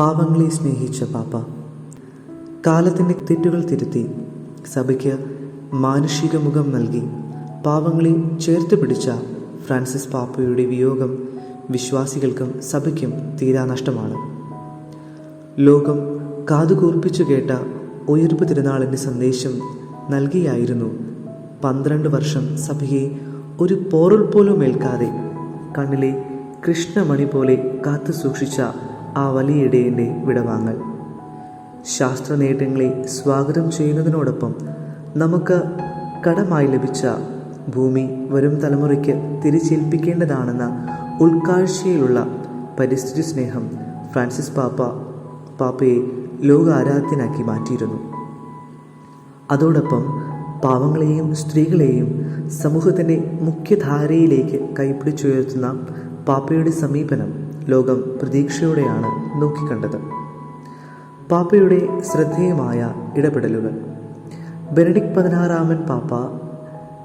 പാവങ്ങളെ സ്നേഹിച്ച പാപ്പ. കാലത്തിന്റെ തെറ്റുകൾ തിരുത്തി സഭയ്ക്ക് മാനുഷിക മുഖം നൽകി പാപങ്ങളെ ചേർത്ത് പിടിച്ച ഫ്രാൻസിസ് പാപ്പയുടെ വിയോഗം വിശ്വാസികൾക്കും സഭയ്ക്കും തീരാ നഷ്ടമാണ്. ലോകം കാതുകൂർപ്പിച്ചു കേട്ട ഉയർപ്പ് തിരുനാളിന്റെ സന്ദേശം നൽകിയായിരുന്നു പന്ത്രണ്ട് വർഷം സഭയെ ഒരു പോറൽ പോലും ഏൽക്കാതെ കണ്ണിലെ കൃഷ്ണമണി പോലെ കാത്തു സൂക്ഷിച്ച ആ വലിയ ഇടയന്റെ വിടവാങ്ങൽ. ശാസ്ത്ര നേട്ടങ്ങളെ സ്വാഗതം ചെയ്യുന്നതിനോടൊപ്പം നമുക്ക് കടമായി ലഭിച്ച ഭൂമി വരും തലമുറയ്ക്ക് തിരിച്ചേൽപ്പിക്കേണ്ടതാണെന്ന ഉൾക്കാഴ്ചയിലുള്ള പരിസ്ഥിതി സ്നേഹം ഫ്രാൻസിസ് പാപ്പ പാപ്പയെ ലോകാരാധ്യനാക്കി മാറ്റിയിരുന്നു. അതോടൊപ്പം പാവങ്ങളെയും സ്ത്രീകളെയും സമൂഹത്തിന്റെ മുഖ്യധാരയിലേക്ക് കൈപിടിച്ചുയർത്തുന്ന പാപ്പയുടെ സമീപനം ലോകം പ്രതീക്ഷയോടെയാണ് നോക്കിക്കണ്ടത്. പാപ്പയുടെ ശ്രദ്ധേയമായ ഇടപെടലുകൾ. ബെനഡിക് പതിനാറാമൻ പാപ്പ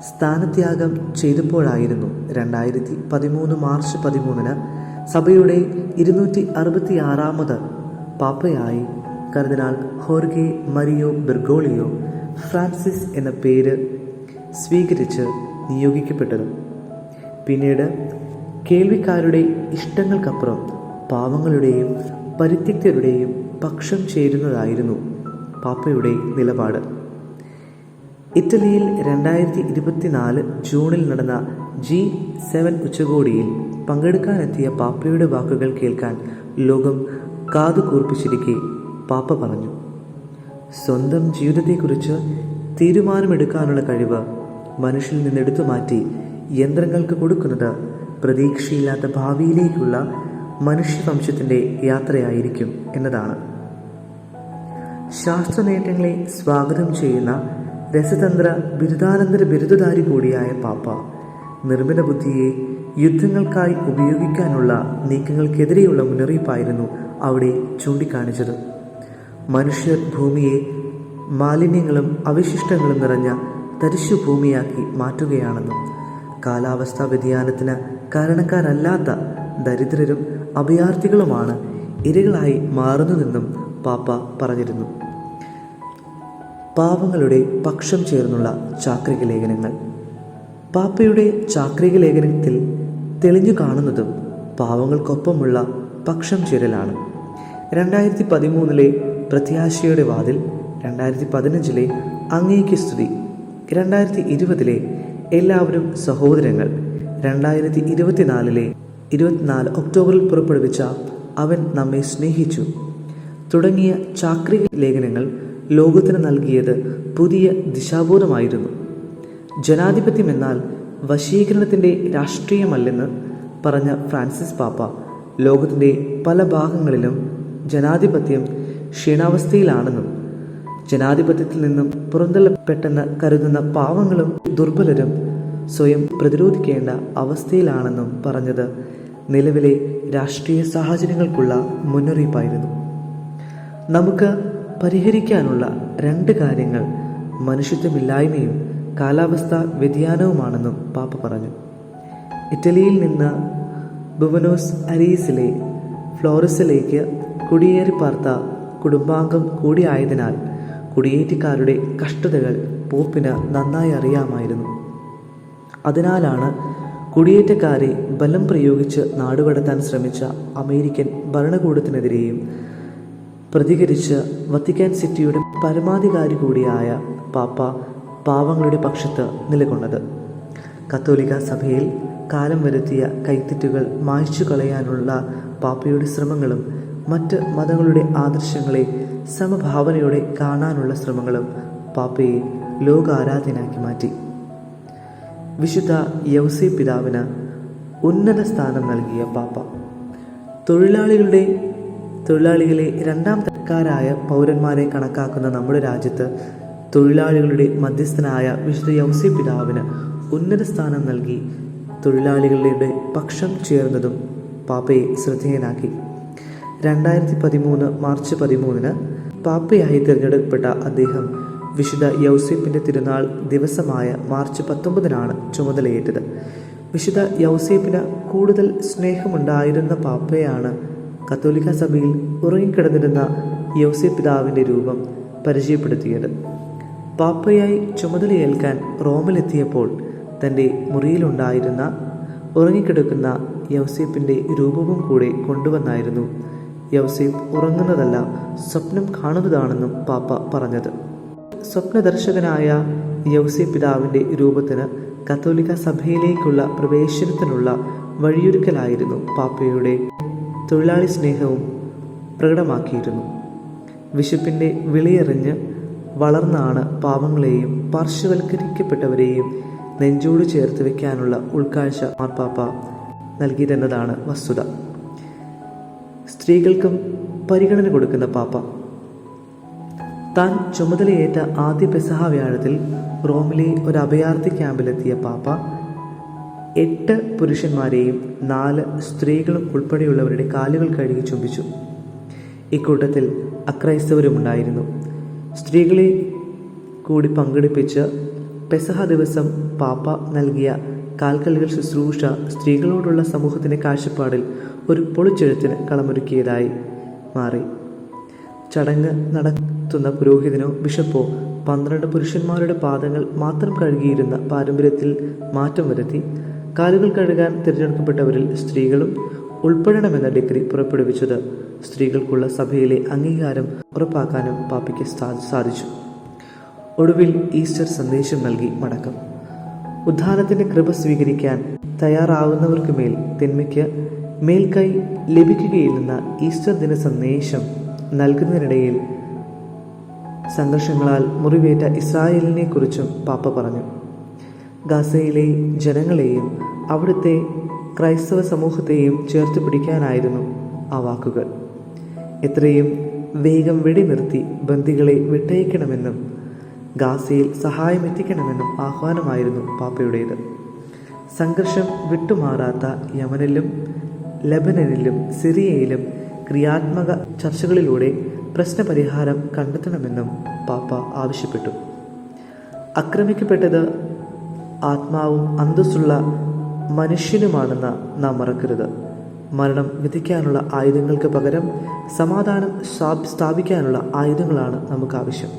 സ്ഥാനത്യാഗം ചെയ്തപ്പോഴായിരുന്നു രണ്ടായിരത്തി പതിമൂന്ന് മാർച്ച് പതിമൂന്നിന് സഭയുടെ ഇരുന്നൂറ്റി അറുപത്തി ആറാമത് പാപ്പയായി കർദിനാൾ ഹോർഗെ മരിയോ ബെർഗോളിയോ ഫ്രാൻസിസ് എന്ന പേര് സ്വീകരിച്ച് നിയോഗിക്കപ്പെട്ടത്. പിന്നീട് കേൾവിക്കാരുടെ ഇഷ്ടങ്ങൾക്കപ്പുറം പാവങ്ങളുടെയും പരിത്യക്തരുടെയും പക്ഷം ചേരുന്നതായിരുന്നു പാപ്പയുടെ നിലപാട്. ഇറ്റലിയിൽ രണ്ടായിരത്തി ഇരുപത്തിനാല് ജൂണിൽ നടന്ന ജി സെവൻ ഉച്ചകോടിയിൽ പങ്കെടുക്കാനെത്തിയ പാപ്പയുടെ വാക്കുകൾ കേൾക്കാൻ ലോകം കാതു കൂർപ്പിച്ചിരിക്കെ പാപ്പ പറഞ്ഞു. സ്വന്തം ജീവിതത്തെക്കുറിച്ച് തീരുമാനമെടുക്കാനുള്ള കഴിവ് മനുഷ്യനിൽ നിന്നെടുത്തു മാറ്റി യന്ത്രങ്ങൾക്ക് കൊടുക്കുന്നത് പ്രതീക്ഷയില്ലാത്ത ഭാവിയിലേക്കുള്ള മനുഷ്യവംശത്തിന്റെ യാത്രയായിരിക്കും എന്നതാണ്. ശാസ്ത്ര നേട്ടങ്ങളെ സ്വാഗതം ചെയ്യുന്ന രസതന്ത്ര ബിരുദാനന്തര ബിരുദധാരി കൂടിയായ പാപ്പ നിർമ്മിത ബുദ്ധിയെ യുദ്ധങ്ങൾക്കായി ഉപയോഗിക്കാനുള്ള നീക്കങ്ങൾക്കെതിരെയുള്ള മുന്നറിയിപ്പായിരുന്നു അവിടെ ചൂണ്ടിക്കാണിച്ചത്. മനുഷ്യർ ഭൂമിയെ മാലിന്യങ്ങളും അവശിഷ്ടങ്ങളും നിറഞ്ഞ തരിശു ഭൂമിയാക്കി മാറ്റുകയാണെന്നും കാലാവസ്ഥാ വ്യതിയാനത്തിന് കാരണക്കാരല്ലാത്ത ദരിദ്രരും അഭയാർത്ഥികളുമാണ് ഇരകളായി മാറുന്നതെന്നും പാപ്പ പറഞ്ഞിരുന്നു. പാവങ്ങളുടെ പക്ഷം ചേർന്നുള്ള ചാക്രിക ലേഖനങ്ങൾ. പാപ്പയുടെ ചാക്രിക ലേഖനത്തിൽ തെളിഞ്ഞു കാണുന്നതും പാവങ്ങൾക്കൊപ്പമുള്ള പക്ഷം ചേരലാണ്. രണ്ടായിരത്തി പതിമൂന്നിലെ പ്രത്യാശയുടെ വാതിൽ രണ്ടായിരത്തി പതിനഞ്ചിലെ അങ്ങേക്ക് സ്തുതി രണ്ടായിരത്തി ഇരുപതിലെ എല്ലാവരും സഹോദരങ്ങൾ രണ്ടായിരത്തി ഇരുപത്തിനാലിലെ ഇരുപത്തിനാല് ഒക്ടോബറിൽ പുറപ്പെടുവിച്ച അവൻ നമ്മെ സ്നേഹിച്ചു. തുടങ്ങിയ ചാക്രിക ലേഖനങ്ങൾ ലോകത്തിന് നൽകിയത് പുതിയ ദിശാബോധമായിരുന്നു. ജനാധിപത്യം എന്നാൽ വശീകരണത്തിന്റെ രാഷ്ട്രീയമല്ലെന്ന് പറഞ്ഞ ഫ്രാൻസിസ് പാപ്പ ലോകത്തിന്റെ പല ഭാഗങ്ങളിലും ജനാധിപത്യം ക്ഷീണാവസ്ഥയിലാണെന്നും ജനാധിപത്യത്തിൽ നിന്നും പുറന്തള്ളപ്പെട്ടെന്ന് കരുതുന്ന പാവങ്ങളും ദുർബലരും സ്വയം പ്രതിരോധിക്കേണ്ട അവസ്ഥയിലാണെന്നും പറഞ്ഞത് നിലവിലെ രാഷ്ട്രീയ സാഹചര്യങ്ങൾക്കുള്ള മുന്നറിയിപ്പായിരുന്നു. നമുക്ക് പരിഹരിക്കാനുള്ള രണ്ട് കാര്യങ്ങൾ മനുഷ്യത്വമില്ലായ്മയും കാലാവസ്ഥ വ്യതിയാനവുമാണെന്നും പാപ്പ പറഞ്ഞു. ഇറ്റലിയിൽ നിന്ന് ബുവനോസ് അരീസിലെ ഫ്ലോറസിലേക്ക് കുടിയേറി പാർത്ത കുടുംബാംഗം കൂടിയായതിനാൽ കുടിയേറ്റക്കാരുടെ കഷ്ടതകൾ പോപ്പിന് നന്നായി അറിയാമായിരുന്നു. അതിനാലാണ് കുടിയേറ്റക്കാരെ ബലം പ്രയോഗിച്ച് നാടുകടത്താൻ ശ്രമിച്ച അമേരിക്കൻ ഭരണകൂടത്തിനെതിരെയും പ്രതികരിച്ച് വത്തിക്കാൻ സിറ്റിയുടെ പരമാധികാരി കൂടിയായ പാപ്പ പാവങ്ങളുടെ പക്ഷത്ത് നിലകൊണ്ടത്. കത്തോലിക്ക സഭയിൽ കാലം വരുത്തിയ കൈത്തിറ്റുകൾ മായ്ച്ചു കളയാനുള്ള പാപ്പയുടെ ശ്രമങ്ങളും മറ്റ് മതങ്ങളുടെ ആദർശങ്ങളെ സമഭാവനയോടെ കാണാനുള്ള ശ്രമങ്ങളും പാപ്പയെ ലോകാരാധനാക്കി മാറ്റി. വിശുദ്ധ യൗസി പിതാവിന് ഉന്നത സ്ഥാനം നൽകിയ പാപ്പ. തൊഴിലാളികളുടെ തൊഴിലാളികളെ രണ്ടാം തരക്കാരായ പൗരന്മാരെ കണക്കാക്കുന്ന നമ്മുടെ രാജ്യത്ത് തൊഴിലാളികളുടെ മധ്യസ്ഥനായ വിശുദ്ധ യൗസി പിതാവിന് ഉന്നത സ്ഥാനം നൽകി തൊഴിലാളികളുടെ പക്ഷം ചേർന്നതും പാപ്പയെ ശ്രദ്ധേയനാക്കി. രണ്ടായിരത്തി പതിമൂന്ന് മാർച്ച് പതിമൂന്നിന് പാപ്പയായി തിരഞ്ഞെടുക്കപ്പെട്ട അദ്ദേഹം വിശുദ്ധ യൗസേപ്പിന്റെ തിരുനാൾ ദിവസമായ മാർച്ച് പത്തൊമ്പതിനാണ് ചുമതലയേറ്റത്. വിശുദ്ധ യൗസേപ്പിന് കൂടുതൽ സ്നേഹമുണ്ടായിരുന്ന പാപ്പയാണ് കത്തോലിക്ക സഭയിൽ ഉറങ്ങിക്കിടന്നിരുന്ന യോസെ പിതാവിന്റെ രൂപം പരിചയപ്പെടുത്തിയത്. പാപ്പയായി ചുമതലയേൽക്കാൻ റോമിലെത്തിയപ്പോൾ തന്റെ മുറിയിലുണ്ടായിരുന്ന ഉറങ്ങിക്കിടക്കുന്ന യൗസേപ്പിന്റെ രൂപവും കൂടെ കൊണ്ടുവന്നായിരുന്നു. യൗസേപ്പ് ഉറങ്ങുന്നതല്ല സ്വപ്നം കാണുന്നതാണെന്നും പാപ്പ പറഞ്ഞത്. സ്വപ്നദർശകനായ യൗസി പിതാവിന്റെ രൂപത്തിന് കത്തോലിക്ക സഭയിലേക്കുള്ള പ്രവേശനത്തിനുള്ള വഴിയൊരുക്കലായിരുന്നു പാപ്പയുടെ തൊഴിലാളി സ്നേഹവും പ്രകടമാക്കിയിരുന്നു. വിശപ്പിന്റെ വിളിയെറിഞ്ഞ് വളർന്നാണ് പാവങ്ങളെയും പാർശ്വവൽക്കരിക്കപ്പെട്ടവരെയും നെഞ്ചോട് ചേർത്ത് വയ്ക്കാനുള്ള ഉൾക്കാഴ്ച മാർപ്പാപ്പ നൽകിയതെന്നതാണ് വസ്തുത. സ്ത്രീകൾക്കും പരിഗണന കൊടുക്കുന്ന പാപ്പ താൻ ചുമതലയേറ്റ ആദ്യ പെസഹ വ്യാഴത്തിൽ റോമിലെ ഒരു അഭയാർത്ഥി ക്യാമ്പിലെത്തിയ പാപ്പ എട്ട് പുരുഷന്മാരെയും നാല് സ്ത്രീകളും ഉൾപ്പെടെയുള്ളവരുടെ കാലുകൾ കഴുകി ചുംബിച്ചു. ഇക്കൂട്ടത്തിൽ അക്രൈസ്തവരുമുണ്ടായിരുന്നു. സ്ത്രീകളെ കൂടി പങ്കെടുപ്പിച്ച് പെസഹ ദിവസം പാപ്പ നൽകിയ കാൽക്കലുകൾ ശുശ്രൂഷ സ്ത്രീകളോടുള്ള സമൂഹത്തിന്റെ കാഴ്ചപ്പാടിൽ ഒരു പൊളിച്ചെഴുത്തിന് കളമൊരുക്കിയതായി മാറി. ചടങ്ങ് നടത്തുന്ന പുരോഹിതനോ ബിഷപ്പോ പന്ത്രണ്ട് പുരുഷന്മാരുടെ പാദങ്ങൾ മാത്രം കഴുകിയിരുന്ന പാരമ്പര്യത്തിൽ മാറ്റം വരുത്തി. കാലുകൾ കഴുകാൻ തിരഞ്ഞെടുക്കപ്പെട്ടവരിൽ സ്ത്രീകളും ഉൾപ്പെടണമെന്ന ഡിഗ്രി പുറപ്പെടുവിച്ചത് സ്ത്രീകൾക്കുള്ള സഭയിലെ അംഗീകാരം ഉറപ്പാക്കാനും പാപ്പയ്ക്ക് സാധിച്ചു. ഒടുവിൽ ഈസ്റ്റർ സന്ദേശം നൽകി മടക്കം. ഉദ്ധാനത്തിന്റെ കൃപ സ്വീകരിക്കാൻ തയ്യാറാവുന്നവർക്ക് മേൽ തിന്മയ്ക്ക് മേൽക്കൈ ലഭിക്കുകയില്ലെന്ന ഈസ്റ്റർ ദിന സന്ദേശം നൽകുന്നതിനിടയിൽ സംഘർഷങ്ങളാൽ മുറിവേറ്റ ഇസ്രായേലിനെ കുറിച്ചും പാപ്പ പറഞ്ഞു. ഗാസയിലെ ജനങ്ങളെയും അവിടുത്തെ ക്രൈസ്തവ സമൂഹത്തെയും ചേർത്ത് പിടിക്കാനായിരുന്നു ആ വാക്കുകൾ. എത്രയും വേഗം വെടിനിർത്തി ബന്ദികളെ വിട്ടയക്കണമെന്നും ഗാസയിൽ സഹായം എത്തിക്കണമെന്നും ആഹ്വാനമായിരുന്നു പാപ്പയുടേത്. സംഘർഷം വിട്ടുമാറാത്ത യമനിലും ലബനനിലും സിറിയയിലും ക്രിയാത്മക ചർച്ചകളിലൂടെ പ്രശ്നപരിഹാരം കണ്ടെത്തണമെന്നും പാപ്പ ആവശ്യപ്പെട്ടു. ആക്രമിക്കപ്പെട്ടത് ആത്മാവും അന്തസ്സുള്ള മനുഷ്യനുമാണെന്ന് നാം മറക്കരുത്. മരണം വിധിക്കാനുള്ള ആയുധങ്ങൾക്ക് പകരം സമാധാനം സ്ഥാപിക്കാനുള്ള ആയുധങ്ങളാണ് നമുക്ക് ആവശ്യം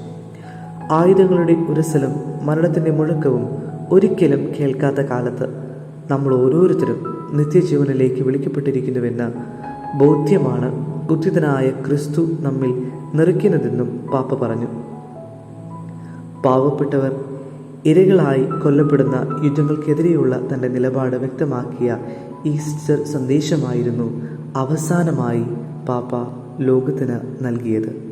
ആയുധങ്ങളുടെ ഉരസലും മരണത്തിന്റെ മുഴക്കവും ഒരിക്കലും കേൾക്കാത്ത കാലത്ത് നമ്മൾ ഓരോരുത്തരും നിത്യജീവനിലേക്ക് വിളിക്കപ്പെട്ടിരിക്കുന്നുവെന്ന ബോധ്യമാണ് ഉദ്ധിതനായ ക്രിസ്തു നമ്മിൽ നിറയ്ക്കുന്നതെന്നും പാപ്പ പറഞ്ഞു. പാവപ്പെട്ടവർ ഇരകളായി കൊല്ലപ്പെടുന്ന യുദ്ധങ്ങൾക്കെതിരെയുള്ള തന്റെ നിലപാട് വ്യക്തമാക്കിയ ഈസ്റ്റർ സന്ദേശമായിരുന്നു അവസാനമായി പാപ്പ ലോകത്തിന് നൽകിയത്.